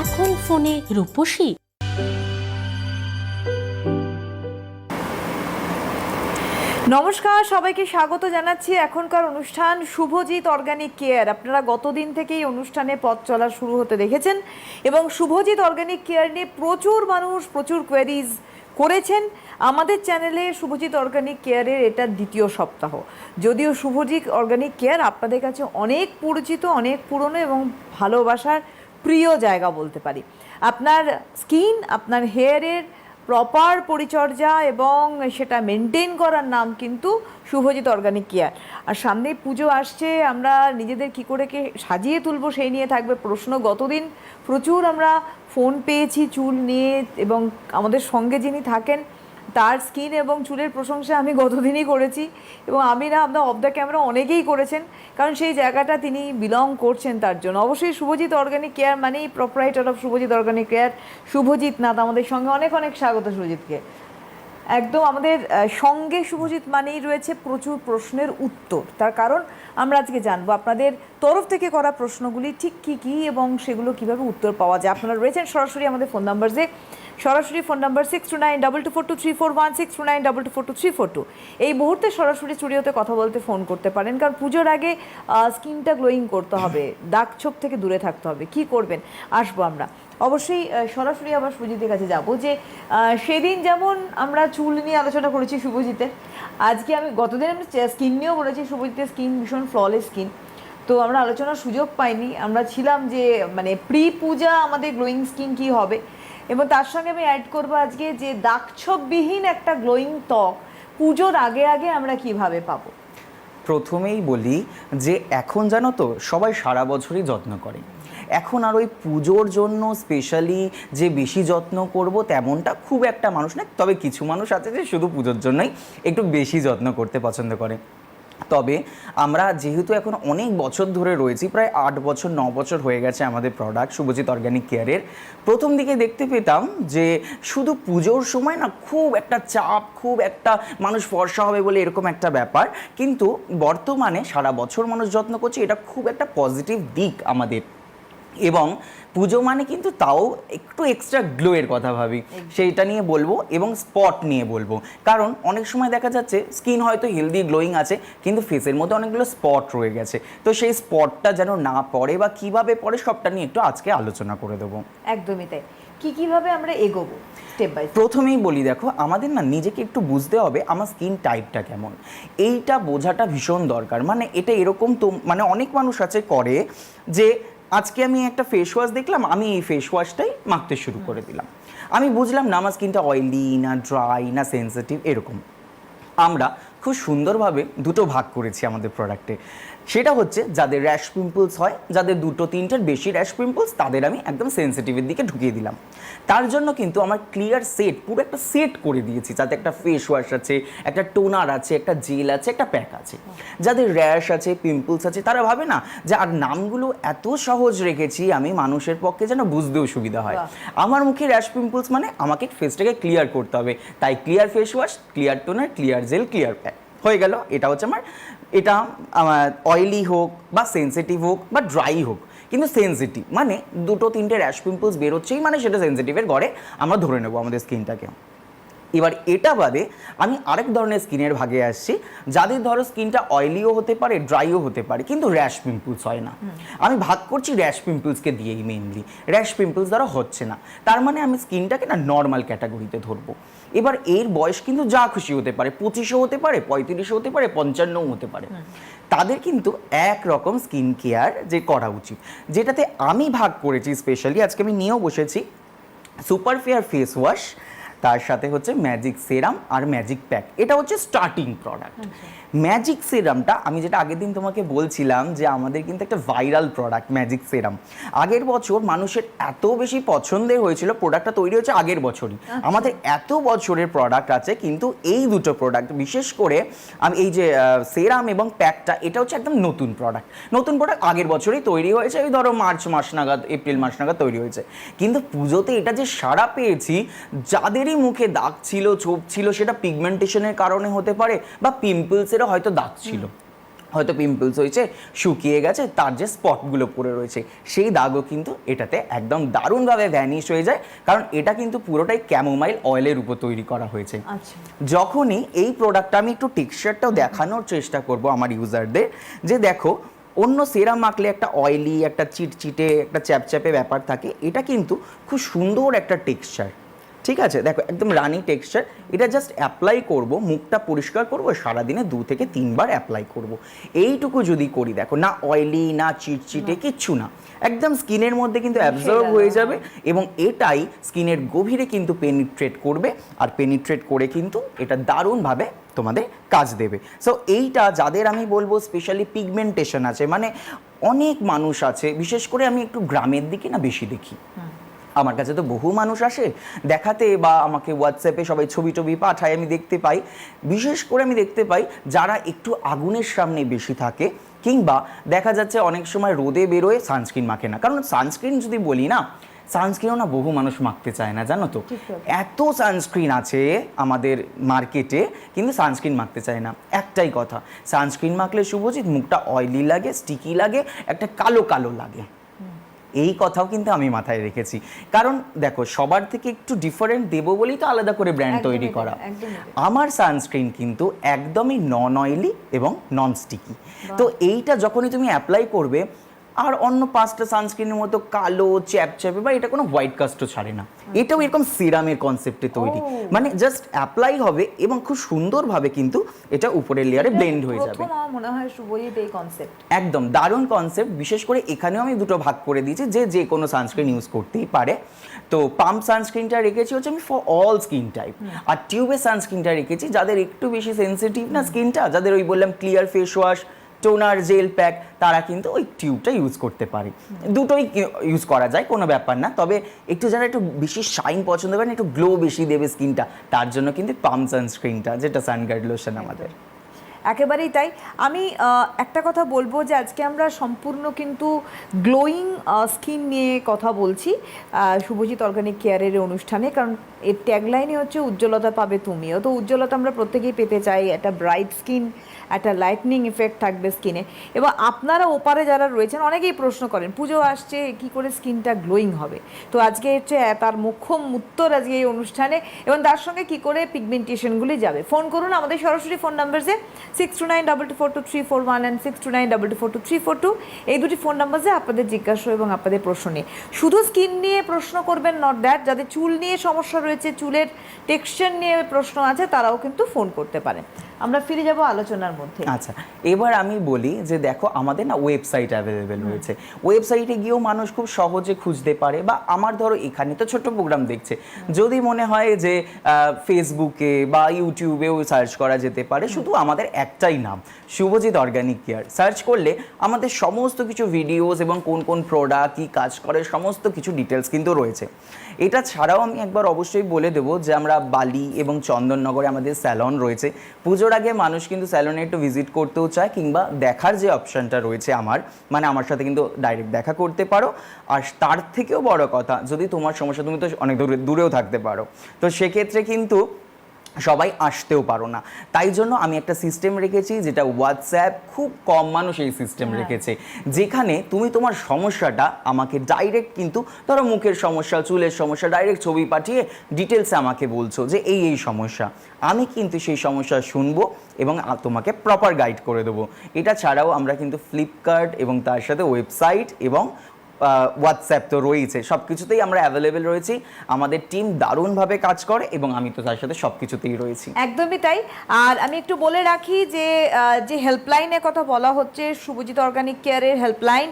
এখন ফোনে রূপসী। নমস্কার, সবাইকে স্বাগত জানাচ্ছি এখনকার অনুষ্ঠান শুভজিৎ অর্গানিক কেয়ার। আপনারা গতদিন থেকেই অনুষ্ঠানে পথ চলা শুরু হতে দেখেছেন এবং শুভজিৎ অর্গানিক কেয়ার নিয়ে প্রচুর মানুষ প্রচুর কোয়ারিজ করেছেন। আমাদের চ্যানেলে শুভজিৎ অর্গানিক কেয়ারের এটা দ্বিতীয় সপ্তাহ। যদিও শুভজিৎ অর্গানিক কেয়ার আপনাদের কাছে অনেক পরিচিত, অনেক পুরনো এবং ভালোবাসার প্রিয় জায়গা বলতে পারি। আপনার স্কিন, আপনার হেয়ারের প্রপার পরিচর্যা এবং সেটা মেনটেন করার নাম কিন্তু শুভজিৎ অর্গানিক কেয়ার। আর সামনে পুজো আসছে, আমরা নিজেদের কি করে কে সাজিয়ে তুলবো সেই নিয়ে থাকবে প্রশ্ন। গতদিন প্রচুর আমরা ফোন পেয়েছি, চুল নিয়ে এবং আমাদের সঙ্গে যিনি থাকেন তার স্কিন এবং চুলের প্রশংসা আমি গতদিনই করেছি এবং আমি না আপনার অফ দ্য ক্যামেরা অনেকেই করেছেন, কারণ সেই জায়গাটা তিনি বিলং করছেন তার জন্য। অবশ্যই শুভজিৎ অর্গানিক কেয়ার মানেই proprietor of Subhajit organic care Subhajit Nath আমাদের সঙ্গে অনেক অনেক স্বাগত শুভজিৎকে। একদম আমাদের সঙ্গে শুভজিৎ মানেই রয়েছে প্রচুর প্রশ্নের উত্তর। তার কারণ আমরা আজকে জানব আপনাদের তরফ থেকে করা প্রশ্নগুলি ঠিক কী কী এবং সেগুলো কীভাবে উত্তর পাওয়া যায়। আপনারা রয়েছেন সরাসরি আমাদের ফোন নাম্বারে সরাসরি phone number six two nine double two four two three four one six two nine double two four two three four two এই মুহূর্তে সরাসরি স্টুডিওতে কথা বলতে ফোন করতে পারেন, কারণ পুজোর আগে স্কিনটা গ্লোয়িং করতে হবে, দাগ ছোপ থেকে দূরে থাকতে হবে। কি করবেন? আসব আমরা। অবশ্যই সরাসরি আবার সুজিতের কাছে যাব যে সেদিন যেমন আমরা চুল নিয়ে আলোচনা করেছি শুভজিতের, আজকে আমি গতদিন আমি স্কিন নিয়েও বলেছি শুভজিতের স্কিন ভীষণ ফ্ললেস স্কিন তো আমরা আলোচনার সুযোগ পাইনি। আমরা ছিলাম যে মানে প্রি পূজা আমাদের গ্লোয়িং স্কিন কি হবে? এবং তার সঙ্গে আমি অ্যাড করব আজকে যে দাগছোপবিহীন একটা গ্লোয়িং ত্বক, পুজোর আগে আগে আমরা কীভাবে পাবো? প্রথমেই বলি যে এখন জানো তো সবাই সারা বছরই যত্ন করে। এখন আর ওই পুজোর জন্য স্পেশালি যে বেশি যত্ন করব তেমনটা খুব একটা মানুষ না তবে কিছু মানুষ আছে যে শুধু পুজোর জন্যই একটু বেশি যত্ন করতে পছন্দ করে। তবে আমরা যেহেতু এখন অনেক বছর ধরে রয়েছি, প্রায় আট বছর, ন বছর হয়ে গেছে আমাদের প্রোডাক্ট শুভজিৎ অর্গ্যানিক কেয়ারের প্রথম দিকে দেখতে পেতাম যে শুধু পুজোর সময় না, খুব একটা চাপ, খুব একটা মানুষ ফর্সা হবে বলে এরকম একটা ব্যাপার। কিন্তু বর্তমানে সারা বছর মানুষ যত্ন করছে, এটা খুব একটা পজিটিভ দিক আমাদের। এবং পুজো মানে কিন্তু তাও একটু এক্সট্রা গ্লোয়ের কথা ভাবি। সেইটা নিয়ে বলব এবং স্পট নিয়ে বলব। কারণ অনেক সময় দেখা যাচ্ছে স্কিন হয়তো হেলদি গ্লোয়িং আছে কিন্তু ফেসের মধ্যে অনেকগুলো স্পট রয়ে গেছে। তো সেই স্পটটা যেন না পড়ে বা কীভাবে পড়ে সবটা নিয়ে একটু আজকে আলোচনা করে দেবো। একদমই তাই। কি কীভাবে আমরা এগোবো স্টেপ বাই প্রথমেই বলি দেখো আমাদের না নিজেকে একটু বুঝতে হবে আমার স্কিন টাইপটা কেমন। এইটা বোঝাটা ভীষণ দরকার। মানে এটা এরকম তো মানে অনেক মানুষ আছে করে যে আজকে আমি একটা ফেস ওয়াশ দেখলাম, আমি এই ফেস ওয়াশটাই মাখতে শুরু করে দিলাম। আমি বুঝলাম না, আমার স্কিনটা অয়েলি না ড্রাই না সেন্সিটিভ এরকম। আমরা খুব সুন্দরভাবে দুটো ভাগ করেছি আমাদের প্রোডাক্টে সেটা হচ্ছে যাদের র্যাশ পিম্পলস হয় যাদের দুটো তিনটের বেশি র্যাশ পিম্পলস তাদের আমি একদম সেন্সিটিভের দিকে ঢুকিয়ে দিলাম। তার জন্য কিন্তু আমার ক্লিয়ার সেট পুরো একটা সেট করে দিয়েছি যাতে একটা ফেস ওয়াশ আছে একটা টোনার আছে একটা জেল আছে একটা প্যাক আছে। যাদের র্যাশ আছে পিম্পলস আছে তারা ভাবে না যে আর নামগুলো এত সহজ রেখেছি আমি মানুষের পক্ষে যেন বুঝতেও সুবিধা হয়। আমার মুখে র্যাশ পিম্পলস মানে আমাকে ফেসটাকে ক্লিয়ার করতে হবে। তাই clear face wash clear toner clear gel clear pack হয়ে গেল এটা হচ্ছে আমার এটা অয়েলি হোক বা সেন্সিটিভ হোক বা ড্রাই হোক, কিন্তু সেন্সিটিভ মানে দুটো তিনটে র্যাশ পিম্পলস বেরোচ্ছেই মানে সেটা সেন্সিটিভের ঘরে আমরা ধরে নেব আমাদের স্কিনটাকে এবার এটা বাদে আমি আরেক ধরনের স্কিনের ভাগে আসছি যাদের ধরো স্কিনটা অয়েলিও হতে পারে ড্রাইও হতে পারে কিন্তু র্যাশ পিম্পলস হয় না। আমি ভাগ করছি র্যাশ পিম্পলসকে দিয়েই মেইনলি র্যাশ পিম্পলস দ্বারা হচ্ছে না। তার মানে আমি স্কিনটাকে না নর্মাল ক্যাটাগরিতে ধরবো। এবার এর বয়স কিন্তু যা খুশি হতে পারে পঁচিশও হতে পারে পঁয়ত্রিশও হতে পারে পঞ্চান্নও হতে পারে। তাদের কিন্তু এক রকম স্কিন কেয়ার যে করা উচিত। যেটাতে আমি ভাগ করেছি স্পেশালি আজকে আমি নিয়েও বসেছি। সুপার ফেয়ার ফেস ওয়াশ তার সাথে হচ্ছে ম্যাজিক সেরাম আর ম্যাজিক প্যাক এটা হচ্ছে স্টার্টিং প্রোডাক্ট ম্যাজিক সেরামটা আমি যেটা আগের দিন তোমাকে বলছিলাম যে আমাদের কিন্তু একটা ভাইরাল প্রোডাক্ট ম্যাজিক সেরাম আগের বছর মানুষের এত বেশি পছন্দের হয়েছিল প্রোডাক্টটা তৈরি হয়েছে আগের বছরই। আমাদের এত বছরের প্রোডাক্ট আছে কিন্তু এই দুটো প্রোডাক্ট বিশেষ করে আমি এই যে সেরাম এবং প্যাকটা এটা হচ্ছে একদম নতুন প্রোডাক্ট নতুন প্রোডাক্ট আগের বছরই তৈরি হয়েছে ওই ধরো মার্চ মাস নাগাদ এপ্রিল মাস নাগাদ তৈরি হয়েছে। কিন্তু পুজোতে এটা যে সারা পেয়েছি যাদেরই মুখে দাগ ছিল ছোপ ছিল সেটা পিগমেন্টেশনের কারণে হতে পারে বা পিম্পলসেরও হয়তো দাগ ছিল। হয়তো পিম্পলস হয়েছে শুকিয়ে গেছে তার যে স্পটগুলো পড়ে রয়েছে সেই দাগও কিন্তু এটাতে একদম দারুণভাবে ভ্যানিশ হয়ে যায়। কারণ এটা কিন্তু পুরোটাই ক্যামোমাইল অয়েলের উপর তৈরি করা হয়েছে। আচ্ছা। যখনই এই প্রোডাক্টটা আমি একটু টেক্সচারটাও দেখানোর চেষ্টা করব আমার ইউজারদের যে দেখো অন্য সেরাম মাখলে একটা অয়েলি একটা চিটচিটে একটা চ্যাপচ্যাপে ব্যাপার থাকে এটা কিন্তু খুব সুন্দর একটা টেক্সচার ঠিক আছে? দেখো একদম রানি টেক্সচার এটা জাস্ট অ্যাপ্লাই করব মুখটা পরিষ্কার করব সারাদিনে দু থেকে তিনবার অ্যাপ্লাই করব। এইটুকু যদি করি দেখো না অয়েলি না চিটচিটে কিচ্ছু না। একদম স্কিনের মধ্যে কিন্তু অ্যাবজর্ব হয়ে যাবে এবং এটাই স্কিনের গভীরে কিন্তু পেনিট্রেট করবে আর পেনিট্রেট করে কিন্তু এটা দারুণভাবে তোমাদের কাজ দেবে। সো এইটা যাদের আমি বলব স্পেশালি পিগমেন্টেশন আছে মানে অনেক মানুষ আছে বিশেষ করে আমি একটু গ্রামের দিকে না বেশি দেখি। আমার কাছে তো বহু মানুষ আসে দেখাতে বা আমাকে হোয়াটসঅ্যাপে সবাই ছবি টবি পাঠায় আমি দেখতে পাই। বিশেষ করে আমি দেখতে পাই যারা একটু আগুনের সামনে বেশি থাকে কিংবা দেখা যাচ্ছে অনেক সময় রোদে বেরোয় সানস্ক্রিন মাখে না। কারণ সানস্ক্রিন যদি বলি না সানস্ক্রিনও না বহু মানুষ মাখতে চায় না জানো তো। এত সানস্ক্রিন আছে আমাদের মার্কেটে কিন্তু সানস্ক্রিন মাখতে চায় না। একটাই কথা সানস্ক্রিন মাখলে শুভজিৎ মুখটা অয়েলি লাগে স্টিকি লাগে একটা কালো কালো লাগে। এই কথাও কিন্তু আমি মাথায় রেখেছি। কারণ দেখো সবার থেকে একটু ডিফারেন্ট দেবো বলেই তো আলাদা করে ব্র্যান্ড তৈরি করা। আমার সানস্ক্রিন কিন্তু একদমই নন অয়েলি এবং নন স্টিকি তো এইটা যখনই তুমি অ্যাপ্লাই করবে আর অন্য পাঁচটা সানস্ক্রিনের মতো কালো চ্যাপচ্যাপে বা এটা কোনো হোয়াইট কাস্টও ছাড়ে না। এটাও এরকম সিরামের কনসেপ্টে তৈরি। মানে জাস্ট অ্যাপ্লাই হবে এবং খুব সুন্দরভাবে কিন্তু এটা উপরের লেয়ারে ব্লেন্ড হয়ে যাবে। মনে হয় শুভজিৎ এই কনসেপ্ট একদম দারুণ কনসেপ্ট বিশেষ করে এখানেও আমি দুটো ভাগ করে দিয়েছি যে যে কোনো সানস্ক্রিন ইউজ করতেই পারে। তো পাম্প সানস্ক্রিনটা রেখেছি হচ্ছে আমি ফর অল স্কিন টাইপ আর টিউবের সানস্ক্রিনটা রেখেছি যাদের একটু বেশি সেন্সিটিভ না স্কিনটা যাদের ওই বললাম clear face wash toner gel pack, তারা কিন্তু ওই টিউবটা ইউজ করতে পারে। দুটোই ইউজ করা যায়, কোনো ব্যাপার না। তবে একটু যারা একটু বেশি শাইন পছন্দ করেন, একটু গ্লো বেশি দেবে স্কিনটা তার জন্য কিন্তু পাম সানস্ক্রিনটা যেটা সানগার্ড লোশন আমাদের। একেবারেই তাই। আমি একটা কথা বলব যে আজকে আমরা সম্পূর্ণ কিন্তু গ্লোয়িং স্কিন নিয়ে কথা বলছি শুভজিৎ অর্গানিক কেয়ারের অনুষ্ঠানে, কারণ এর ট্যাগলাইনই হচ্ছে উজ্জ্বলতা পাবে তুমিও। তো উজ্জ্বলতা আমরা প্রত্যেকেই পেতে চাই, একটা ব্রাইট স্কিন একটা লাইটনিং এফেক্ট থাকবে স্কিনে এবং আপনারা ওপারে যারা রয়েছেন, অনেকেই প্রশ্ন করেন, পুজো আসছে, কি করে স্কিনটা গ্লোয়িং হবে? তো আজকে হচ্ছে তার মুখ্যম উত্তর আজকে এই অনুষ্ঠানে, এবং তার সঙ্গে কি করে পিগমেন্টেশনগুলি যাবে? ফোন করুন আমাদের সরাসরি phone নাম্বারসে six two nine double two four two three four one and six two nine double two four two three four two এই দুটি ফোন নাম্বারসে আপনাদের জিজ্ঞাসা এবং আপনাদের প্রশ্ন নিয়ে। শুধু স্কিন নিয়ে প্রশ্ন করবেন নট দ্যাট যাদের চুল নিয়ে সমস্যা রয়েছে, চুলের টেক্সচার নিয়ে প্রশ্ন আছে, তারাও কিন্তু ফোন করতে পারেন। আমরা ফিরে যাব আলোচনার মধ্যে। আচ্ছা এবার আমি বলি যে দেখো আমাদের না ওয়েবসাইট অ্যাভেলেবেল রয়েছে। ওয়েবসাইটে গিয়েও মানুষ খুব সহজে খুঁজতে পারে বা আমার ধরো এখানে তো ছোট প্রোগ্রাম দেখছে। যদি মনে হয় যে ফেসবুকে বা ইউটিউবেও সার্চ করা যেতে পারে শুধু আমাদের একটাই নাম শুভজিৎ অর্গানিক কেয়ার সার্চ করলে আমাদের সমস্ত কিছু ভিডিওস এবং কোন কোন প্রোডাক্ট কী কাজ করে সমস্ত কিছু ডিটেলস কিন্তু রয়েছে। এটা ছাড়াও আমি একবার অবশ্যই বলে দেবো যে আমরা বালি এবং চন্দননগরে আমাদের স্যালন রয়েছে। পুজোর আগে মানুষ কিন্তু স্যালনে একটু ভিজিট করতেও চায় কিংবা দেখার যে অপশানটা রয়েছে আমার মানে আমার সাথে কিন্তু ডাইরেক্ট দেখা করতে পারো। আর তার থেকেও বড় কথা, যদি তোমার সমস্যা, তুমি তো অনেক দূরে, দূরেও থাকতে পারো। তো সেক্ষেত্রে কিন্তু সবাই আসতেও পারো না। তাই জন্য আমি একটা সিস্টেম রেখেছি যেটা হোয়াটসঅ্যাপ খুব কম মানুষ এই সিস্টেম রেখেছে। যেখানে তুমি তোমার সমস্যাটা আমাকে ডাইরেক্ট কিন্তু ধরো মুখের সমস্যা চুলের সমস্যা ডাইরেক্ট ছবি পাঠিয়ে ডিটেলসে আমাকে বলছো যে এই এই সমস্যা। আমি কিন্তু সেই সমস্যা শুনব এবং তোমাকে প্রপার গাইড করে দেবো। এটা ছাড়াও আমরা কিন্তু ফ্লিপকার্ট এবং তার সাথে ওয়েবসাইট এবং হোয়াটসঅ্যাপ তো রয়েছে সব কিছুতেই আমরা অ্যাভেলেবেল রয়েছি। আমাদের টিম দারুণভাবে কাজ করে এবং আমি তো তার সাথে সব কিছুতেই রয়েছি। একদমই তাই। আর আমি একটু বলে রাখি যে যে হেল্পলাইনের কথা বলা হচ্ছে শুভজিৎ অর্গানিক কেয়ারের helpline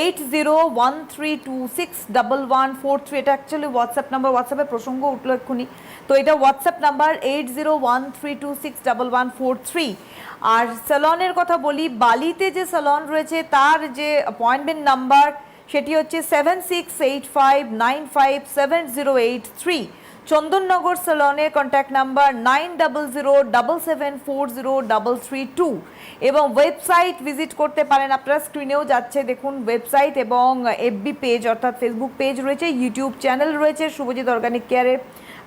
eight zero one three two six double one four three এটা অ্যাকচুয়ালি হোয়াটসঅ্যাপ নাম্বার হোয়াটসঅ্যাপে প্রসঙ্গ উঠল এক্ষুনি। তো এটা WhatsApp number eight zero one three two six double one four three আর স্যালনের কথা বলি, বালিতে যে স্যালন রয়েছে, তার যে অ্যাপয়েন্টমেন্ট নাম্বার সেটি হচ্ছে seven six eight five nine five seven zero eight three Chandannagar সেলনের contact number nine double zero double seven four zero double three two এবং ওয়েবসাইট ভিজিট করতে পারেন আপনারা স্ক্রিনেও যাচ্ছে দেখুন ওয়েবসাইট এবং এফবি পেজ অর্থাৎ ফেসবুক পেজ রয়েছে ইউটিউব চ্যানেল রয়েছে শুভজিৎ অর্গানিক কেয়ারের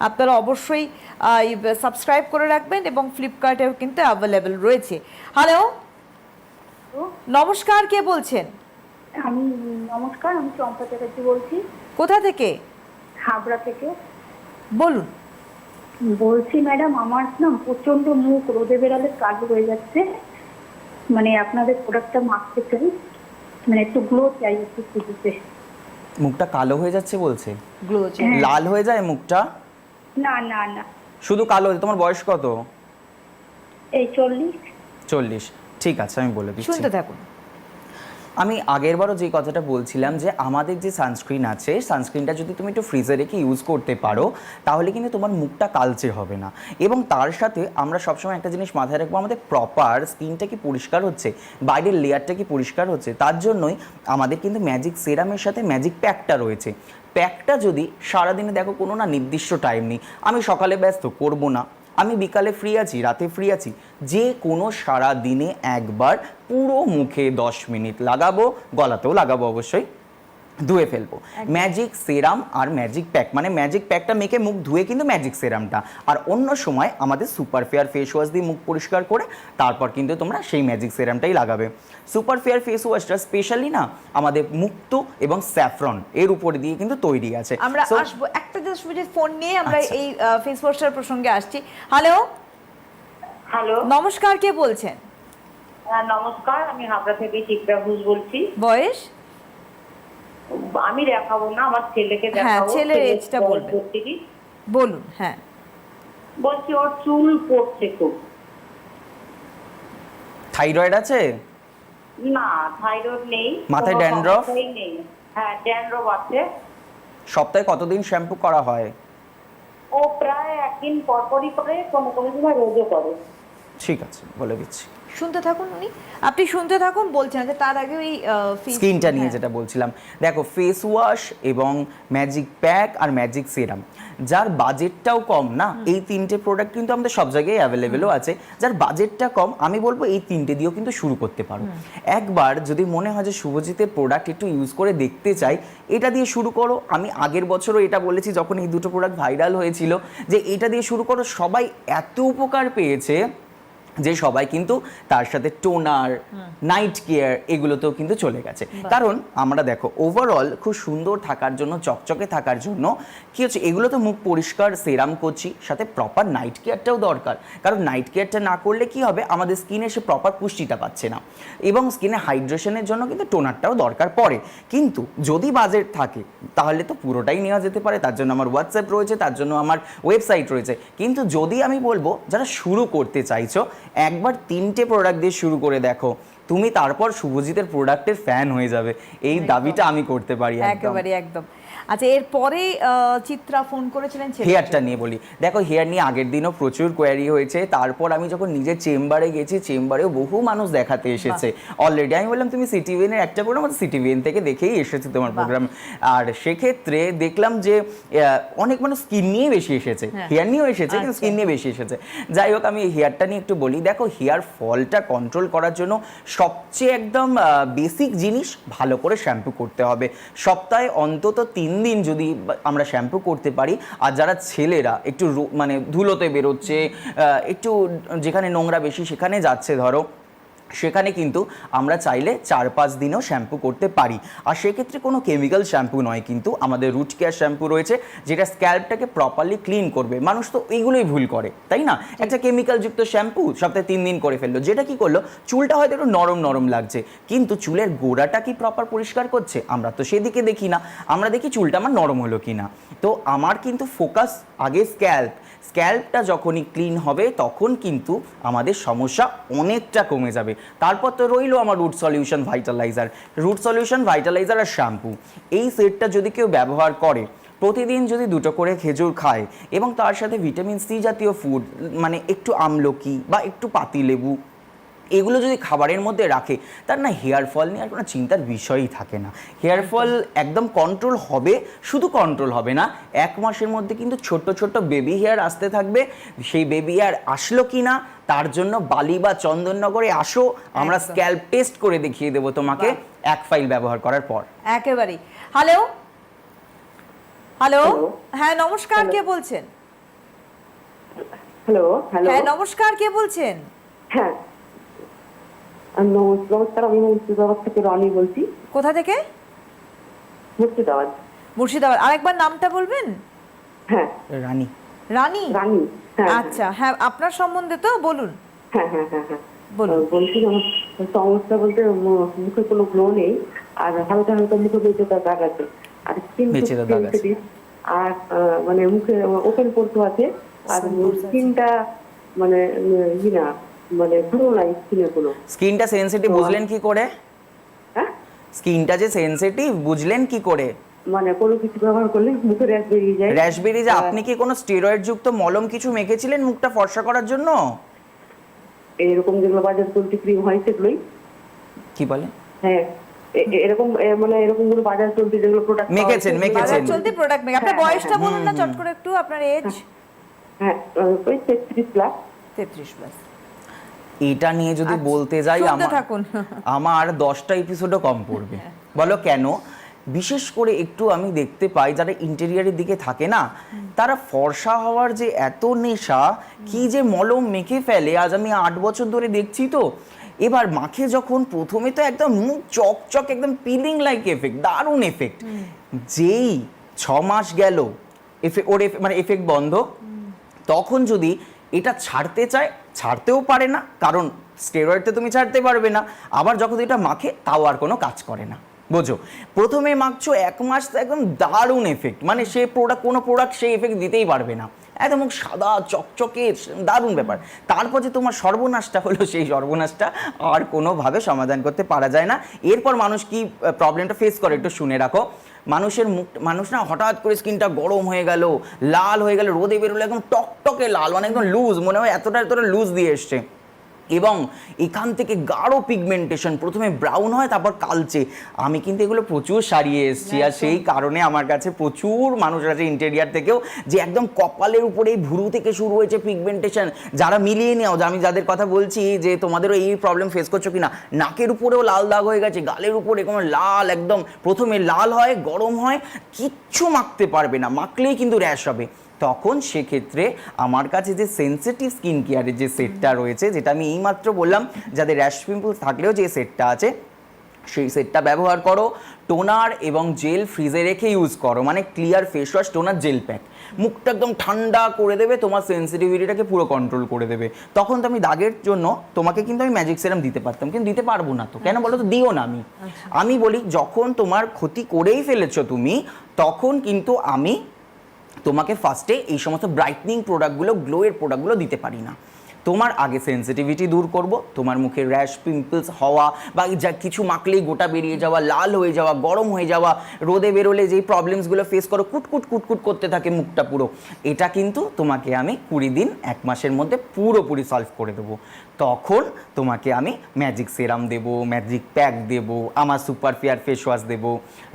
আপনারা অবশ্যই সাবস্ক্রাইব করে রাখবেন এবং ফ্লিপকার্টেও কিন্তু অ্যাভেলেবেল রয়েছে। হ্যালো নমস্কার কে বলছেন? আমি নমস্কার আমি চম্পা চ্যাটার্জি বলছি। কোথা থেকে? হাবড়া থেকে। বলুন। বলছি ম্যাডাম আমার না প্রচণ্ড মুখ রোদে বেড়ালে কালো হয়ে যাচ্ছে। মানে আপনাদের প্রোডাক্টটা মাখতে চাই। মানে একটু গ্লো চাই একটু পুজোতে। মুখটা কালো হয়ে যাচ্ছে বলছে? গ্লো লাল হয়ে যায় মুখটা? না না না। শুধু কালো হয়ে- তোমার বয়স কত? এই চল্লিশ। চল্লিশ। ঠিক আছে আমি বলে দিচ্ছি। শুনতে থাকুন। আমি আগেরবারও যে কথাটা বলছিলাম যে আমাদের যে সানস্ক্রিন আছে সানস্ক্রিনটা যদি তুমি একটু ফ্রিজে রেখে ইউজ করতে পারো, তাহলে কিন্তু তোমার মুখটা কালচে হবে না। এবং তার সাথে আমরা সবসময় একটা জিনিস মাথায় রাখব, আমাদের প্রপার স্কিনটা কি পরিষ্কার হচ্ছে? বাইরের লেয়ারটা কি পরিষ্কার হচ্ছে? তার জন্যই আমাদের কিন্তু ম্যাজিক সেরামের সাথে ম্যাজিক প্যাকটা রয়েছে। প্যাকটা যদি সারাদিনে দেখো কোনো না নির্দিষ্ট টাইম নেই, আমি সকালে ব্যস্ত, করব না। আমি বিকালে ফ্রি আছি, রাতে ফ্রি আছি। যে কোনো সারা দিনে একবার পুরো মুখে দশ মিনিট লাগাবো, গলাতেও লাগাবো অবশ্যই। ধুয়ে ফেলব। ম্যাজিক সেরাম আর ম্যাজিক প্যাক মানে ম্যাজিক প্যাকটা মেখে মুখ ধুয়ে কিন্তু ম্যাজিক সেরামটা আর অন্য সময় আমাদের সুপার ফেয়ার ফেস ওয়াশ দিয়ে মুখ পরিষ্কার করে তারপর কিন্তু তোমরা সেই ম্যাজিক সেরামটাই লাগাবে। সুপার ফেয়ার ফেস ওয়াশটা স্পেশালি না আমাদের মুক্ত এবং স্যাফরন এর উপর দিয়ে কিন্তু তৈরি আছে। আমরা আসব। একটা জাস্ট ফোন নিয়ে আমরা আচ্ছা। এই ফেস ওয়াশটার প্রসঙ্গে আসছি। হ্যালো হ্যালো নমস্কার কে বলছেন? হ্যাঁ, নমস্কার আমি হাবড়া থেকে চিত্রা ঘোষ বলছি। বয়স? আমি দেখাবো না আমার ছেলেকে হ্যাঁ, দেখাবো ছেলের ছেলের age টা বয়স বলবেন। বলুন হ্যাঁ। বলছি ওর চুল পড়ছে খুব। থাইরয়েড আছে? না থাইরয়েড নেই মাথায় ড্যান্ড্রফ? dandruff? নেই। হ্যাঁ ড্যান্ড্রফ আছে। সপ্তাহে কতদিন শ্যাম্পু করা হয়? ও প্রায় একদিন পরপরই করে কোনো কোনো সময় রোজও করে। ঠিক আছে বলে দিচ্ছি। শুনতে থাকুন উনি। আপনি শুনতে থাকুন বলছেন যে তার আগে ওই স্কিনটা নিয়ে হ্যাঁ। যেটা বলছিলাম। দেখো ফেস ওয়াশ এবং ম্যাজিক প্যাক আর ম্যাজিক সিরাম যার বাজেটটাও কম না এই তিনটে প্রোডাক্ট কিন্তু আমাদের সব জায়গায় অ্যাভেলেবেলও আছে। যার বাজেটটা কম আমি বলব এই তিনটে দিয়েও কিন্তু শুরু করতে পারো। একবার যদি মনে হয় যে শুভজিতের প্রোডাক্ট একটু ইউজ করে দেখতে চাই এটা দিয়ে শুরু করো। আমি আগের বছরও এটা বলেছি যখন এই দুটো প্রোডাক্ট ভাইরাল হয়েছিল যে এটা দিয়ে শুরু করো। সবাই এত উপকার পেয়েছে যে সবাই কিন্তু তার সাথে টোনার নাইট কেয়ার এগুলোতেও কিন্তু চলে গেছে। কারণ আমরা দেখো ওভারঅল খুব সুন্দর থাকার জন্য চকচকে থাকার জন্য কি হচ্ছে? এগুলো তো মুখ পরিষ্কার সেরাম করছি সাথে প্রপার নাইট কেয়ারটাও দরকার। কারণ নাইট কেয়ারটা না করলে কি হবে? আমাদের স্কিনে সে প্রপার পুষ্টিটা পাচ্ছে না। এবং স্কিনে হাইড্রেশনের জন্য কিন্তু টোনারটাও দরকার পড়ে। কিন্তু যদি বাজেট থাকে তাহলে তো পুরোটাই নেওয়া যেতে পারে। তার জন্য আমার হোয়াটসঅ্যাপ রয়েছে তার জন্য আমার ওয়েবসাইট রয়েছে। কিন্তু যদি আমি বলব যারা শুরু করতে চাইছো একবার তিনটে প্রোডাক্ট দিয়ে শুরু করে দেখো। তুমি তারপর শুভজিতের প্রোডাক্টের ফ্যান হয়ে যাবে। এই দাবিটা আমি করতে পারি একেবারে একদম। আচ্ছা এরপরে চিত্রা ফোন করেছিলেন হেয়ারটা নিয়ে বলি। দেখো হেয়ার নিয়ে আগের দিনও প্রচুর কোয়ারি হয়েছে। তারপর আমি যখন নিজের চেম্বারে গেছি চেম্বারেও বহু মানুষ দেখাতে এসেছে। অলরেডি আমি বললাম তুমি সিটিভিএনের একটা প্রোগ্রাম সিটিভিএন থেকে দেখেই এসেছে তোমার প্রোগ্রাম আর সেক্ষেত্রে দেখলাম যে অনেক মানুষ স্কিন নিয়ে বেশি এসেছে। হ্যাঁ। হেয়ার নিয়েও এসেছে কিন্তু আচ্ছা। স্কিন নিয়ে বেশি এসেছে। যাই হোক আমি হেয়ারটা নিয়ে একটু বলি। দেখো হেয়ার ফলটা কন্ট্রোল করার জন্য সবচেয়ে একদম বেসিক জিনিস ভালো করে শ্যাম্পু করতে হবে। সপ্তাহে অন্তত তিন দিন যদি আমরা শ্যাম্পু করতে পারি, আর যারা ছেলেরা একটু মানে ধুলোতে বেরোচ্ছে একটু যেখানে নোংরা বেশি সেখানে যাচ্ছে, ধরো সেখানে কিন্তু আমরা চাইলে চার পাঁচ দিনও শ্যাম্পু করতে পারি। আর সেক্ষেত্রে কোনো কেমিক্যাল শ্যাম্পু নয় কিন্তু আমাদের রুট কেয়ার শ্যাম্পু রয়েছে যেটা স্ক্যাল্পটাকে প্রপারলি ক্লিন করবে। মানুষ তো এইগুলোই ভুল করে তাই না? একটা কেমিক্যাল যুক্ত শ্যাম্পু সপ্তাহে তিন দিন করে ফেলল। যেটা কি করল? চুলটা হয়তো একটু নরম নরম লাগছে কিন্তু চুলের গোড়াটা কি প্রপার পরিষ্কার করছে? আমরা তো সেদিকে দেখি না। আমরা দেখি চুলটা আমার নরম হলো কি না তো আমার কিন্তু ফোকাস আগে স্ক্যাল্প স্ক্যাল্পটা যখনই ক্লিন হবে, তখন কিন্তু আমাদের সমস্যা অনেকটা কমে যাবে। তারপর তো রইল আমার root solution vitalizer. Root solution vitalizer আর শ্যাম্পু। এই সেটটা যদি কেউ ব্যবহার করে, প্রতিদিন যদি দুটো করে খেজুর খায় এবং তার সাথে ভিটামিন সি জাতীয় ফুড মানে একটু আমলকি বা একটু পাতিলেবু এগুলো যদি খাবারের মধ্যে রাখে তার না হেয়ার ফল নিয়ে আর কোনো চিন্তার বিষয়ই থাকে না। হেয়ার ফল একদম কন্ট্রোল হবে শুধু কন্ট্রোল হবে না এক মাসের মধ্যে কিন্তু ছোট্ট ছোট্ট বেবি হেয়ার আসতে থাকবে সেই বেবি হেয়ার আসলো কি না তার জন্য বালি বা চন্দননগরে আসো আমরা। স্ক্যাল্প টেস্ট করে দেখিয়ে দেবো তোমাকে এক ফাইল ব্যবহার করার পর। একেবারেই। হ্যালো হ্যালো হ্যাঁ নমস্কার কে বলছেন? হ্যালো হ্যালো হ্যাঁ নমস্কার কে বলছেন? হ্যাঁ নমস্কার আমি মুর্শিদাবাদ থেকে রনি বলছি। কোথা থেকে? মুর্শিদাবাদ। মুর্শিদাবাদ। আরেকবার নামটা বলবেন? হ্যাঁ। রানী। রানী? রানী হ্যাঁ। আচ্ছা হ্যাঁ আপনার সম্বন্ধে তো বলুন। হ্যাঁ হ্যাঁ হ্যাঁ হ্যাঁ। বলুন। বলছি সমস্যা বলতে মুখে কোনো গ্লো নেই আর হালকা হালকা মুখে বেঁচে দাগ আছে। আর স্কিন। আর মানে মুখে ওপেন পোর্স আছে আর স্কিনটা মানে ই না মানে ভালো নাই স্কিনে কোনো। স্কিনটা সেনসিটিভ বুঝলেন কি করে? হ্যাঁ? স্কিনটা যে সেনসিটিভ বুঝলেন কি করে? মানে কোনো কিছু ব্যবহার করলে মুখে র্যাশ বেরিয়ে যায়। র্যাশ বেরিয়ে আপনি কি কোনো স্টেরয়েড যুক্ত মলম কিছু মেখেছিলেন মুখটা ফর্সা করার জন্য? এরকম যেগুলো বাজার চলতি ক্রিম হয় সেগুলোই। কি বলে? হ্যাঁ। এরকম মানে এরকমগুলো বাজার চলতি যেগুলো প্রোডাক্ট মেখেছেন, মেখেছেন। বাজার চলতি প্রোডাক্ট মেক আপনার হ্যাঁ, বয়সটা বলুন না চট করে একটু আপনার এজ হ্যাঁ ওই তেত্রিশ প্লাস তেত্রিশ প্লাস এটা নিয়ে যদি আচ্ছা, বলতে যাই আমার। আমার দশটা এপিসোডও কম পড়বে। বলো কেন? বিশেষ করে একটু আমি দেখতে পাই যারা ইন্টেরিয়ারের দিকে থাকে না তারা ফর্সা হওয়ার যে এত নেশা কি যে মলম মেখে ফেলে আজ আমি আট বছর ধরে দেখছি তো। এবার মাখে যখন প্রথমে তো একদম মুখ চকচক একদম পিলিং লাইক এফেক্ট দারুণ এফেক্ট যেই ছ মাস গেল এফে ওর মানে এফেক্ট বন্ধ। তখন যদি এটা ছাড়তে চায় ছাড়তেও পারে না, কারণ স্টেরয়েডতে তুমি ছাড়তে পারবে না, আবার যখন এটা মাখে তাও আর কোনো কাজ করে না। বোঝো? প্রথমে মাখছো এক মাস তো একদম দারুণ এফেক্ট মানে সে প্রোডাক্ট কোনো প্রোডাক্ট সেই এফেক্ট দিতেই পারবে না। একদম সাদা, চকচকে, দারুণ ব্যাপার। তারপর যে তোমার সর্বনাশটা হলো, সেই সর্বনাশটা আর কোনোভাবে সমাধান করতে পারা যায় না। এরপর মানুষ কি প্রবলেমটা ফেস করে একটু শুনে রাখো। মানুষের মুখ, মানুষ না হঠাৎ করে স্কিনটা গরম হয়ে গেল, লাল হয়ে গেল, রোদে বেরোলো, একদম টকটকে লাল মানে একদম লুজ মনে হয় এতটা এতটা লুজ দিয়ে এসছে। এবং এখান থেকে গাঢ় পিগমেন্টেশন প্রথমে ব্রাউন হয় তারপর কালচে। আমি কিন্তু এগুলো প্রচুর সারিয়ে এসেছি আর সেই কারণে আমার কাছে প্রচুর মানুষ আছে ইন্টেরিয়ার থেকেও যে একদম কপালের উপরে এই ভুরু থেকে শুরু হয়েছে পিগমেন্টেশন যারা মিলিয়ে নেও যে আমি যাদের কথা বলছি যে তোমাদেরও এই প্রবলেম ফেস করছ কিনা নাকের উপরেও লাল দাগ হয়ে গেছে গালের উপরে কোনো লাল একদম প্রথমে লাল হয় গরম হয় কিচ্ছু মাখতে পারবে না মাখলেই কিন্তু র্যাশ হবে। তখন সেক্ষেত্রে আমার কাছে যে সেনসিটিভ স্কিন কেয়ারের যে সেটটা রয়েছে যেটা আমি এইমাত্র বললাম যাদের র্যাশ পিম্পল থাকলেও যে সেটটা আছে সেই সেটটা ব্যবহার করো। টোনার এবং জেল ফ্রিজে রেখে ইউজ করো। মানে clear face wash toner gel pack মুখটা একদম ঠান্ডা করে দেবে তোমার সেন্সিটিভিটিটাকে পুরো কন্ট্রোল করে দেবে। তখন তো আমি দাগের জন্য তোমাকে কিন্তু আমি ম্যাজিক সেরাম দিতে পারতাম কিন্তু দিতে পারব না তো। কেন বলো তো? দিও না আমি। আমি বলি যখন তোমার ক্ষতি করেই ফেলেছো তুমি তখন কিন্তু আমি তোমাকে ফার্স্টে এই সমস্ত ব্রাইটনিং প্রোডাক্টগুলো গ্লোয়ের প্রোডাক্টগুলো দিতে পারি না। তোমার আগে সেন্সিটিভিটি দূর করব, তোমার মুখে র্যাশ পিম্পলস হওয়া বা যা কিছু মাখলেই গোটা বেরিয়ে যাওয়া, লাল হয়ে যাওয়া, গরম হয়ে যাওয়া, রোদে বেরোলে যেই প্রবলেমসগুলো ফেস করো, কুটকুট কুটকুট করতে থাকে মুখটা পুরো। এটা কিন্তু তোমাকে আমি কুড়ি দিন, এক মাসের মধ্যে পুরোপুরি সলভ করে দেবো। তখন তোমাকে আমি ম্যাজিক সেরাম দেব ম্যাজিক প্যাক দেব, আমার সুপার ফেয়ার ফেস ওয়াশ দেবো,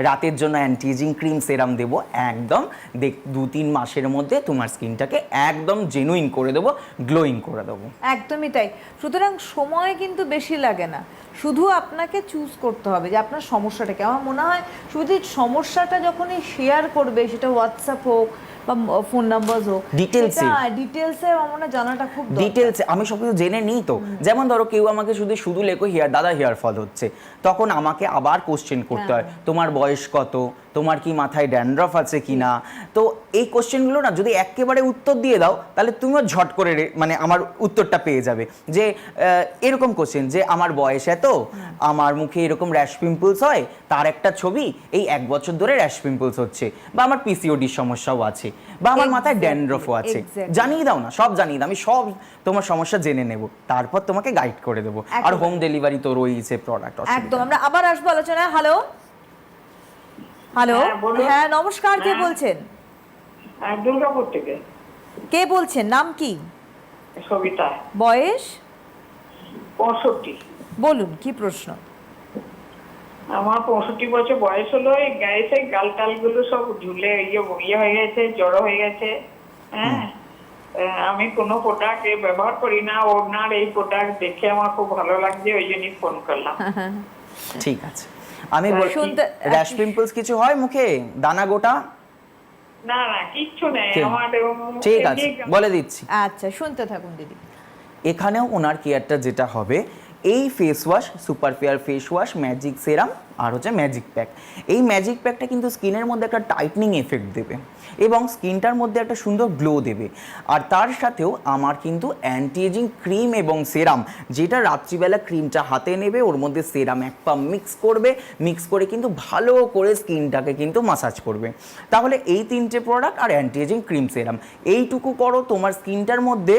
রাতের জন্য অ্যান্টিজিং ক্রিম সেরাম দেবো, একদম দেখ, দু তিন মাসের মধ্যে তোমার স্কিনটাকে একদম জেনুইন করে দেবো গ্লোয়িং করে দেবো। একদমই তাই। সুতরাং সময় কিন্তু বেশি লাগে না। শুধু আপনাকে চুজ করতে হবে যে আপনার সমস্যাটাকে আমার মনে হয় শুধু সমস্যাটা যখনই শেয়ার করবে, সেটা হোয়াটসঅ্যাপ হোক বা ফোন নাম্বার হোক Details এ। ডিটেলসে আমার মনে হয় জানাটা খুব। ডিটেলস আমি সব কিছু জেনে নিই তো। যেমন ধরো কেউ আমাকে শুধু শুধু লেখো হেয়ার দাদা হেয়ার ফল হচ্ছে। তখন আমাকে আবার কোশ্চেন করতে হয় তোমার বয়স কত? তোমার কি মাথায় ড্যান্ড্রফ আছে কি না তো এই কোশ্চেনগুলো না যদি একেবারে উত্তর দিয়ে দাও তাহলে তুমিও ঝট করে মানে আমার উত্তরটা পেয়ে যাবে। যে এরকম কোশ্চেন যে আমার বয়স এত? আমার মুখে এরকম র্যাশ পিম্পলস হয়? তার একটা ছবি এই এক বছর ধরে র্যাশ পিম্পলস হচ্ছে। বা আমার পিসিওডির সমস্যাও আছে। বা আমার মাথায় ড্যান্ড্রফও আছে। জানিয়ে দাও না সব জানিয়ে দাও আমি সব তোমার সমস্যা জেনে নেব তারপর তোমাকে গাইড করে দেবো। আর হোম ডেলিভারি তো রয়েছে প্রোডাক্ট একদম আমরা আবার আসব আলোচনায়। হ্যালো হ্যালো হ্যাঁ, হ্যাঁ নমস্কার কে হ্যাঁ। বলছেন? আর দুর্গাপুর থেকে। কে বলছেন? নাম কি? সবিতা। বয়স? পঁয়ষট্টি। বলুন কি প্রশ্ন? আমার পঁয়ষট্টি বছর বয়স হলো এই গায়ে সেই গাল টালগুলো সব ঝুলে ইয়ে ইয়ে হয়ে গেছে জড়ো হয়ে গেছে। হ্যাঁ? আমি কোনো প্রোডাক্ট ব্যবহার করি না ওনার এই প্রোডাক্ট দেখে আমার খুব ভালো লাগছে ওই জন্যই ফোন করলাম। ঠিক আছে। আমি বল শুনতে- র্যাশ পিম্পলস কিছু হয় মুখে? দানা গোটা? না না কিচ্ছু নেই। ঠিক। আমার ঠিক আছে বলে দিচ্ছি। আচ্ছা শুনতে থাকুন দিদি। এখানেও ওনার কেয়ারটা যেটা হবে এই face wash super fair face wash magic serum আর হচ্ছে ম্যাজিক প্যাক এই ম্যাজিক প্যাকটা কিন্তু স্কিনের মধ্যে একটা টাইটনিং এফেক্ট দেবে এবং স্কিনটার মধ্যে একটা সুন্দর গ্লো দেবে। আর তার সাথেও আমার কিন্তু অ্যান্টি এজিং ক্রিম এবং সেরাম যেটা রাত্রিবেলা ক্রিমটা হাতে নেবে, ওর মধ্যে সেরাম এক পা মিক্স করবে মিক্স করে কিন্তু ভালো করে স্কিনটাকে কিন্তু মাসাজ করবে। তাহলে এই তিনটে প্রোডাক্ট আর অ্যান্টি এজিং ক্রিম সেরাম এইটুকু করো, তোমার স্কিনটার মধ্যে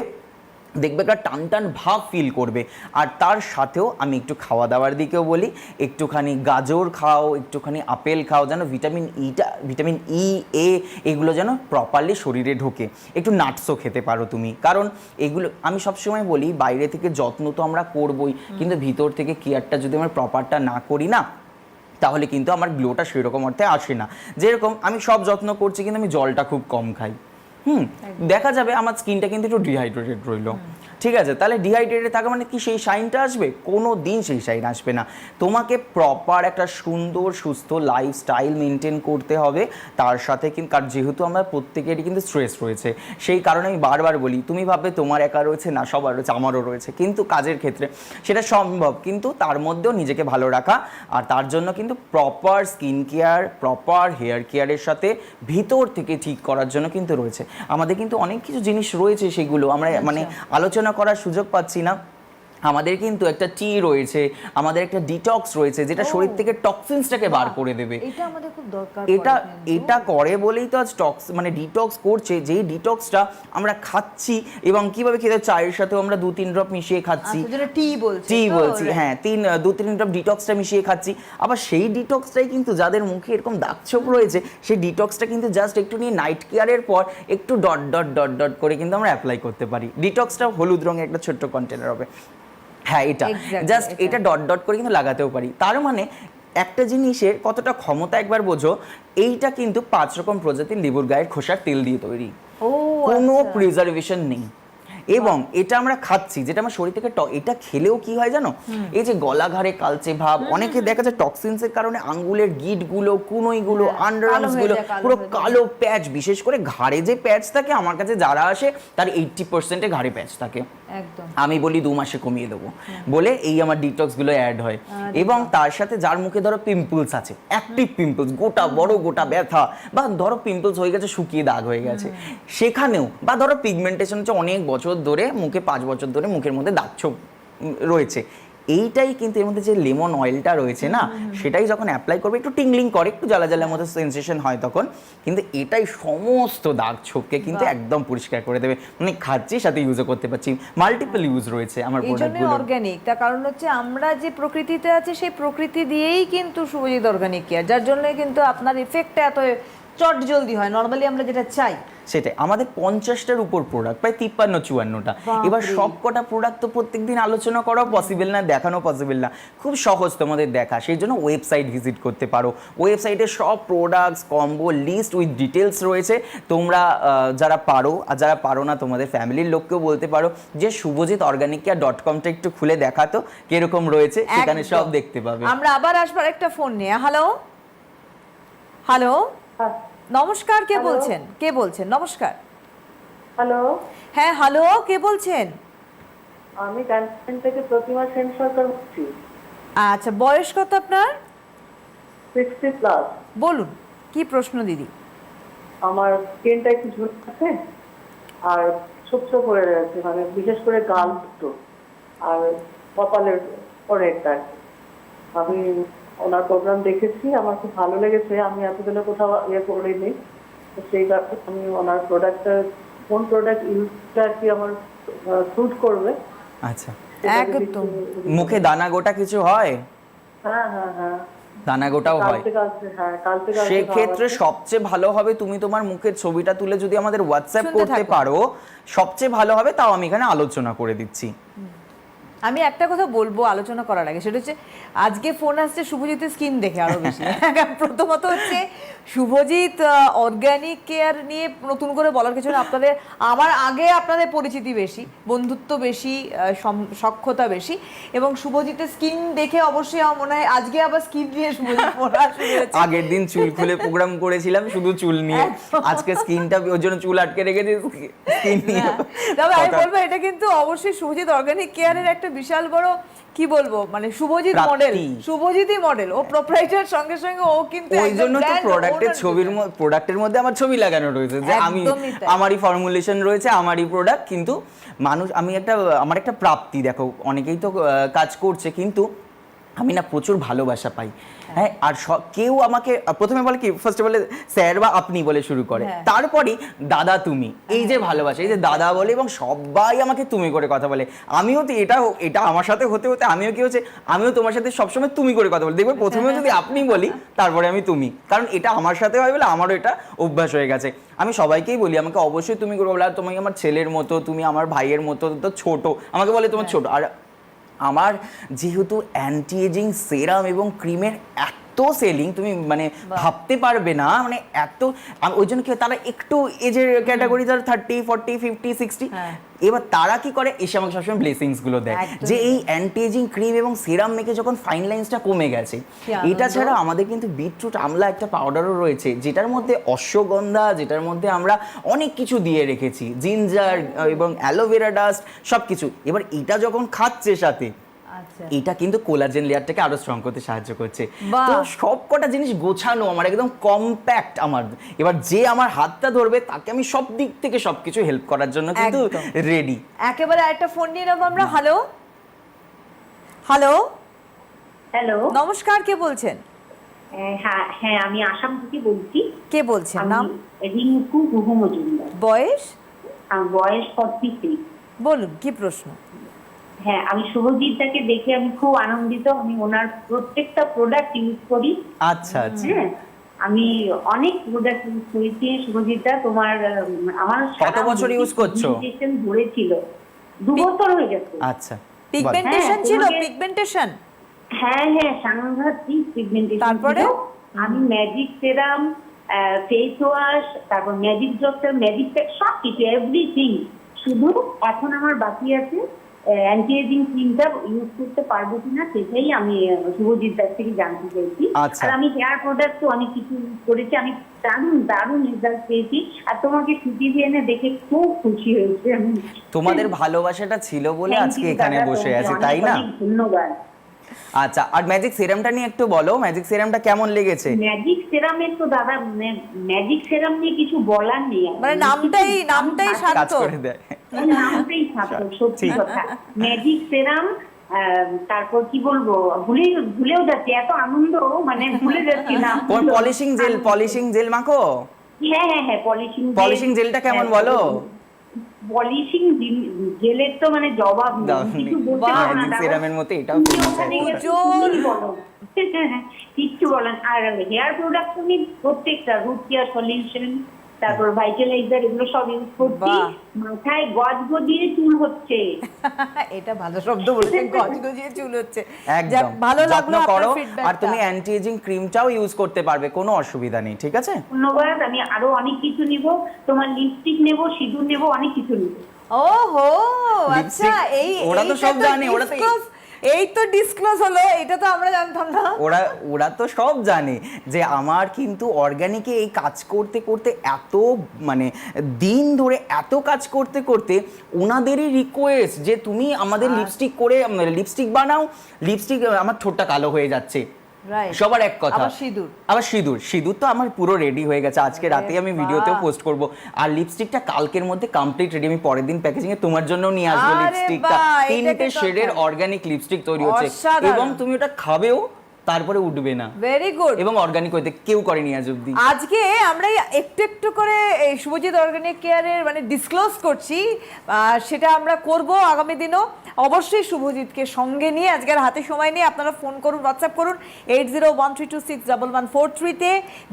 দেখবে একটা টান টান ভাব ফিল করবে। আর তার সাথেও আমি একটু খাওয়া দাওয়ার দিকেও বলি একটুখানি গাজর খাও একটুখানি আপেল খাও যেন ভিটামিন ইটা ভিটামিন ই এ এগুলো যেন প্রপারলি শরীরে ঢোকে। একটু নাটসও খেতে পারো তুমি। কারণ এগুলো আমি সবসময় বলি বাইরে থেকে যত্ন তো আমরা করবই কিন্তু ভিতর থেকে কেয়ারটা যদি আমরা প্রপারটা না করি না তাহলে কিন্তু আমার গ্লোটা সেরকম অর্থে আসে না। যেরকম আমি সব যত্ন করছি কিন্তু আমি জলটা খুব কম খাই। হুম দেখা যাবে আমার স্কিনটা কিন্তু একটু ডিহাইড্রেটেড রইল। ঠিক আছে তাহলে ডিহাইড্রেটেড থাকা মানে কি সেই শাইনটা আসবে? কোনো দিন সেই শাইন আসবে না। তোমাকে প্রপার একটা সুন্দর সুস্থ লাইফস্টাইল মেনটেন করতে হবে। তার সাথে কিন্তু কারণ যেহেতু আমরা প্রত্যেকেরই কিন্তু স্ট্রেস রয়েছে সেই কারণে আমি বারবার বলি তুমি ভাববে তোমার একা রয়েছে না সবার রয়েছে আমারও রয়েছে কিন্তু কাজের ক্ষেত্রে সেটা সম্ভব কিন্তু তার মধ্যেও নিজেকে ভালো রাখা আর তার জন্য কিন্তু proper skin care proper hair কেয়ারের সাথে ভিতর থেকে ঠিক করার জন্য কিন্তু রয়েছে। আমাদের কিন্তু অনেক কিছু জিনিস রয়েছে সেগুলো আমরা মানে আলোচনা করার সুযোগ পাচ্ছি না। আমাদের কিন্তু একটা টি রয়েছে আমাদের একটা ডিটক্স রয়েছে যেটা শরীর থেকে টক্সিনসটাকে বার করে দেবে। এটা আমাদের খুব দরকার এটা এটা করে বলেই তো আজ টক্স মানে ডিটক্স করছে যেই ডিটক্সটা আমরা খাচ্ছি এবং কীভাবে খেতে চায়ের সাথেও আমরা দু তিন ড্রপ মিশিয়ে খাচ্ছি। আচ্ছা টি বলছি টি বলছি হ্যাঁ তিন দু তিন ড্রপ ডিটক্সটা মিশিয়ে খাচ্ছি। আবার সেই ডিটক্সটাই কিন্তু যাদের মুখে এরকম দাগছোপ রয়েছে সেই ডিটক্সটা কিন্তু জাস্ট একটু নিয়ে নাইট কেয়ারের পর একটু ডট ডট ডট ডট করে কিন্তু আমরা অ্যাপ্লাই করতে পারি। ডিটক্সটা হলুদ রঙের একটা ছোট্ট কন্টেনার হবে। হ্যাঁ এটা। জাস্ট এটা। ডট ডট করে কিন্তু লাগাতেও পারি। তার মানে একটা জিনিসের কতটা ক্ষমতা একবার বোঝো এইটা কিন্তু পাঁচ রকম প্রজাতির লেবুর গায়ের খোসার তেল দিয়ে তৈরি। কোনো আচ্ছা। প্রিজার্ভেশন নেই। এবং এটা আমরা খাচ্ছি যেটা আমার শরীর থেকে এটা খেলেও কি হয় জানো? এই যে গলা ঘাড়ে কালচে ভাব অনেকে দেখা যায় টক্সিনসের কারণে আঙ্গুলের গিটগুলো কুনোইগুলো আন্ডার হ্যাঁ, গুলো পুরো কালো প্যাচ বিশেষ করে ঘাড়ে যে প্যাচ থাকে আমার কাছে যারা আসে তার এইটটি পার্সেন্টে ঘাড়ে প্যাচ থাকে। আমি বলি দু মাসে কমিয়ে দেবো। বলে এই আমার ডিটক্সগুলো অ্যাড হয়। এবং তার সাথে যার মুখে ধরো পিম্পলস আছে অ্যাক্টিভ পিম্পলস গোটা বড় গোটা ব্যথা বা ধরো পিম্পলস হয়ে গেছে শুকিয়ে দাগ হয়ে গেছে। সেখানেও বা ধরো পিগমেন্টেশন হচ্ছে অনেক বছর ধরে মুখে পাঁচ বছর ধরে মুখের মধ্যে দাগ ছোপ রয়েছে। এইটাই কিন্তু এর মধ্যে যে লেমন অয়েলটা রয়েছে না সেটাই যখন অ্যাপ্লাই করবে একটু টিংলিং করে একটু জ্বালা জ্বালার মতো সেন্সেশন হয় তখন। কিন্তু এটাই সমস্ত দাগ ছোপকে কিন্তু একদম পরিষ্কার করে দেবে। মানে খাচ্ছি সাথে ইউজও করতে পারছি। মাল্টিপল ইউজ রয়েছে আমার প্রোডাক্টগুলো অর্গানিক তার কারণ হচ্ছে আমরা যে প্রকৃতিতে আছে সেই প্রকৃতি দিয়েই কিন্তু শুভজিৎ অর্গানিক কেয়ার যার জন্য কিন্তু আপনার এফেক্টটা এত চট জলদি হয়। নর্মালি আমরা যেটা চাই। সেটাই। আমাদের পঞ্চাশটার উপর প্রোডাক্ট প্রায় তিপ্পান্ন চুয়ান্নটা। এবার সব কটা প্রোডাক্ট তো প্রত্যেক দিন আলোচনা করাও পসিবল না দেখানো পসিবল না। খুব সহজ তোমাদের দেখা। সেই জন্য ওয়েবসাইট ভিজিট করতে পারো। ওয়েবসাইটে সব products combo list with details রয়েছে। তোমরা যারা পারো আর যারা পারো না তোমাদের ফ্যামিলির লোককেও বলতে পারো যে শুভজিৎ অর্গানিক কেয়ার ডট কমটা একটু খুলে দেখাতো কীরকম রয়েছে। সেখানে সব দেখতে পাবে। আমরা আবার আসবার একটা ফোন নিয়ে। হ্যালো হ্যালো নমস্কার কে বলছেন? কে বলছেন? নমস্কার। হ্যালো হ্যাঁ হ্যালো কে বলছেন? আমি ডানসেন থেকে প্রতিমা সেন সরকার বলছি। আচ্ছা বয়স কত আপনার? সিক্সটি প্লাস বলুন কি প্রশ্ন দিদি? আমার স্কিনটা একটু ঝুলে আছে আর ছোপ ছোপ হয়ে রয়েছে মানে বিশেষ করে গাল দুটো আর কপালের পরে একটা আমি ওনার প্রোগ্রাম দেখেছি আমার খুব ভালো লেগেছে আমি এতদিনে কোথাও ইয়ে করিনি। সেই কারণে আমি ওনার প্রোডাক্টটা কোন প্রোডাক্ট ইউজটা কি আমার স্যুট করবে আচ্ছা। একদম। মুখে দানা গোটা কিছু হয়? হ্যাঁ হ্যাঁ হ্যাঁ। দানা গোটাও হয়? হ্যাঁ সেক্ষেত্রে সবচেয়ে ভালো হবে তুমি তোমার মুখের ছবিটা তুলে যদি আমাদের হোয়াটসঅ্যাপ করতে পারো সবচেয়ে ভালো হবে তাও আমি এখানে আলোচনা করে দিচ্ছি। আমি একটা কথা বলব আলোচনা করার আগে সেটা হচ্ছে আজকে ফোন আসছে শুভজিতের স্কিন দেখে আরও বেশি। প্রথমত হচ্ছে শুভজিৎ অর্গানিক কেয়ার নিয়ে নতুন করে বলার কিছু না আপনাদের আমার আগে আপনাদের পরিচিতি বেশি বন্ধুত্ব বেশি সখ্যতা বেশি এবং শুভজিতের স্কিন দেখে অবশ্যই আমার মনে হয় আজকে আবার স্কিন নিয়ে শুভজিৎ আগের দিন চুল খুলে প্রোগ্রাম করেছিলাম শুধু চুল নিয়ে। আজকে স্কিনটা ওর জন্য চুল আটকে রেখেছি স্কিন নিয়ে তবে আমি বলব এটা কিন্তু অবশ্যই শুভজিৎ অর্গানিক কেয়ারের একটা বিশাল বড় কি বলব মানে শুভজিৎ মডেল শুভজিৎই মডেল ও প্রোপ্রাইটার সঙ্গে সঙ্গে ও কিন্তু ওই জন্য তো প্রোডাক্টের ছবির প্রোডাক্টের মধ্যে আমার ছবি লাগানো রয়েছে যে আমি আমারই ফর্মুলেশন রয়েছে আমারই প্রোডাক্ট কিন্তু মানুষ আমি একটা আমার একটা প্রাপ্তি দেখো অনেকেই তো কাজ করছে কিন্তু আমি না প্রচুর ভালোবাসা পাই। হ্যাঁ আর কেউ আমাকে প্রথমে বলে কি ফার্স্ট বলে স্যার বা আপনি বলে শুরু করে। হ্যাঁ। তারপরে দাদা তুমি এই যে ভালোবাসা এই যে দাদা বলে এবং সবাই আমাকে তুমি করে কথা বলে। আমিও তো এটা এটা আমার সাথে হতে হতে আমিও কি হচ্ছে আমিও তোমার সাথে সবসময় তুমি করে কথা বলি। দেখবে প্রথমে যদি আপনি বলি তারপরে আমি তুমি। কারণ এটা আমার সাথে হয় বলে আমারও এটা অভ্যাস হয়ে গেছে। আমি সবাইকেই বলি আমাকে অবশ্যই তুমি করে বলে। আর তুমি আমার ছেলের মতো তুমি আমার ভাইয়ের মতো তো ছোট আমাকে বলে তোমার ছোট। আর আমার যেহেতু অ্যান্টি এজিং সেরাম এবং ক্রিমের এত সেলিং তুমি মানে ভাবতে পারবে না মানে এত ওই জন্য কি তারা একটু এজের ক্যাটাগরি যারা থার্টি ফর্টি ফিফটি সিক্সটি। এবার তারা কি করে এসে আমাকে সবসময় ব্লেসিংসগুলো দেয়। যে এই অ্যান্টি এজিং ক্রিম এবং সেরাম মেখে যখন ফাইন লাইন্সটা কমে গেছে এটা ছাড়া আমাদের কিন্তু বিটরুট আমলা একটা পাউডারও রয়েছে যেটার মধ্যে অশ্বগন্ধা যেটার মধ্যে আমরা অনেক কিছু দিয়ে রেখেছি জিঞ্জার এবং অ্যালোভেরা ডাস্ট সব কিছু এবার এটা যখন খাচ্ছে সাথে এটা কিন্তু কোলাজেন লেয়ারটাকে আরও স্ট্রং করতে সাহায্য করছে। তো সব কটা জিনিস গোছানো আমার একদম কম্প্যাক্ট আমার। এবার যে আমার হাতটা ধরবে তাকে আমি সব দিক থেকে সবকিছু হেল্প করার জন্য কিন্তু রেডি একেবারে আরেকটা ফোন নিয়ে নেব আমরা। হ্যালো হ্যালো হ্যালো নমস্কার কে বলছেন? হ্যাঁ হ্যাঁ আমি আসাম থেকে বলছি। কে বলছেন? নাম? রিঙ্কু গুহ মজুমদার। বয়স? বয়স ফর্টি বলুন কি প্রশ্ন? হ্যাঁ আমি শুভজিৎটাকে দেখে আমি খুব আনন্দিত। আমি ওনার প্রত্যেকটা প্রোডাক্ট ইউজ করি। আচ্ছা আচ্ছা। হ্যাঁ আমি অনেক প্রোডাক্ট ইউজ করেছি। শুভজিৎটা তোমার আমার কত বছর use করছ? ধরেছিল। দু বছর হয়ে গেছে। আচ্ছা পিগমেন্টেশন হ্যাঁ, ছিল পিগমেন্টেশন হ্যাঁ হ্যাঁ সাংঘাতিক পিগমেন্টেশন তারপরে? আমি ম্যাজিক সেরাম ফেস ওয়াশ তারপর ম্যাজিক ডক্টর ম্যাজিক প্যাক সব কিছু এভরিথিং শুধু এখন আমার বাকি আছে অ্যান্টি এজিং ক্রিমটা ইউজ করতে পারব কিনা সেটাই আমি শুভজিৎ দাস থেকে জানতে চাইছি। আচ্ছা। আর আমি হেয়ার প্রোডাক্ট তো অনেক কিছু ইউজ করেছি আমি দারুণ দারুণ রেজাল্ট পেয়েছি। আর তোমাকে ছুটি দিয়ে এনে দেখে খুব খুশি হয়েছে আমি। তোমাদের ভালোবাসাটা ছিল বলে আজকে এখানে বসে আছি তাই না? ধন্যবাদ। আচ্ছা আর ম্যাজিক সিরামটা নিয়ে একটু বলো ম্যাজিক সিরামটা কেমন লেগেছে? ম্যাজিক সেরামের তো দাদা ম্যাজিক সিরাম নিয়ে কিছু বলার নেই। মানে নামটাই নামটাই আমি কাজ সার্থক করে দেয়। নামটাই সার্থক, সত্যি কথা। ম্যাজিক সেরাম তারপর কি বলব ভুলে ভুলেও যাচ্ছি এত আনন্দ মানে ভুলে যাচ্ছি না। পলিশিং জেল পলিশিং জেল মাখো? হ্যাঁ হ্যাঁ হ্যাঁ পলিশিং Polishing জেলটা কেমন বলো? পলিশিং জেলের তো মানে জবাব কিছু বলতে। সিরামের মতো এটাও। কিচ্ছু বলেন আর হেয়ার প্রোডাক্ট তুমি প্রত্যেকটা রুট কেয়ার সলিউশন তারপর ভাইটালাইজার এগুলো সব ইউজ করছি। মাথায় গজ গজিয়ে চুল হচ্ছে। এটা ভালো শব্দ বলেছেন গজগজিয়ে চুল হচ্ছে। একদম। ভালো লাগল আপনার করো আর তুমি অ্যান্টি এজিং ক্রিমটাও ইউজ করতে পারবে কোনো অসুবিধা নেই ঠিক আছে? ধন্যবাদ আমি আরও অনেক কিছু নিব। তোমার লিপস্টিক নেব সিঁদুর নেব অনেক কিছু নিব। ওহো আচ্ছা এই ওরা তো সব জানে, ওরা তো- এই তো ডিসক্লোজ হলো এটা তো আমরা জানতাম না ওরা ওরা তো সব জানে যে আমার কিন্তু অর্গানিকে এই কাজ করতে করতে এত মানে দিন ধরে এত কাজ করতে করতে ওনাদেরই রিকোয়েস্ট যে তুমি আমাদের লিপস্টিক করে লিপস্টিক বানাও লিপস্টিক আমার ঠোঁটটা কালো হয়ে যাচ্ছে. সবার এক কথা। আবার সিঁদুর। আবার সিঁদুর। সিঁদুর তো আমার পুরো রেডি হয়ে গেছে। আজকে রাতে আমি ভিডিওতেও। পোস্ট করব। আর লিপস্টিকটা কালকের মধ্যে কমপ্লিট রেডি আমি পরের দিন প্যাকেজিং এ তোমার জন্য নিয়ে আসব লিপস্টিকটা তিনটে শেডের অর্গানিক লিপস্টিক তৈরি হচ্ছে। এবং তুমি ওটা খাবেও। তারপরে উঠবে না। ভেরি গুড এবং অর্গানিক হইতে কেউ করেনি আজ অব্দি আজকে আমরা একটু একটু করে এই শুভজিৎ অর্গানিক কেয়ারের মানে ডিসক্লোজ করছি সেটা আমরা করব আগামী দিনও। অবশ্যই শুভজিৎকে সঙ্গে নিয়ে আজকের হাতে সময় নিয়ে আপনারা ফোন করুন হোয়াটসঅ্যাপ করুন eight zero one three two six double one four থ্রিতে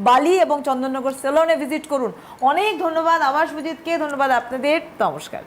বালি এবং চন্দননগর সেলনে ভিজিট করুন। অনেক ধন্যবাদ আমার শুভজিৎকে ধন্যবাদ আপনাদের নমস্কার।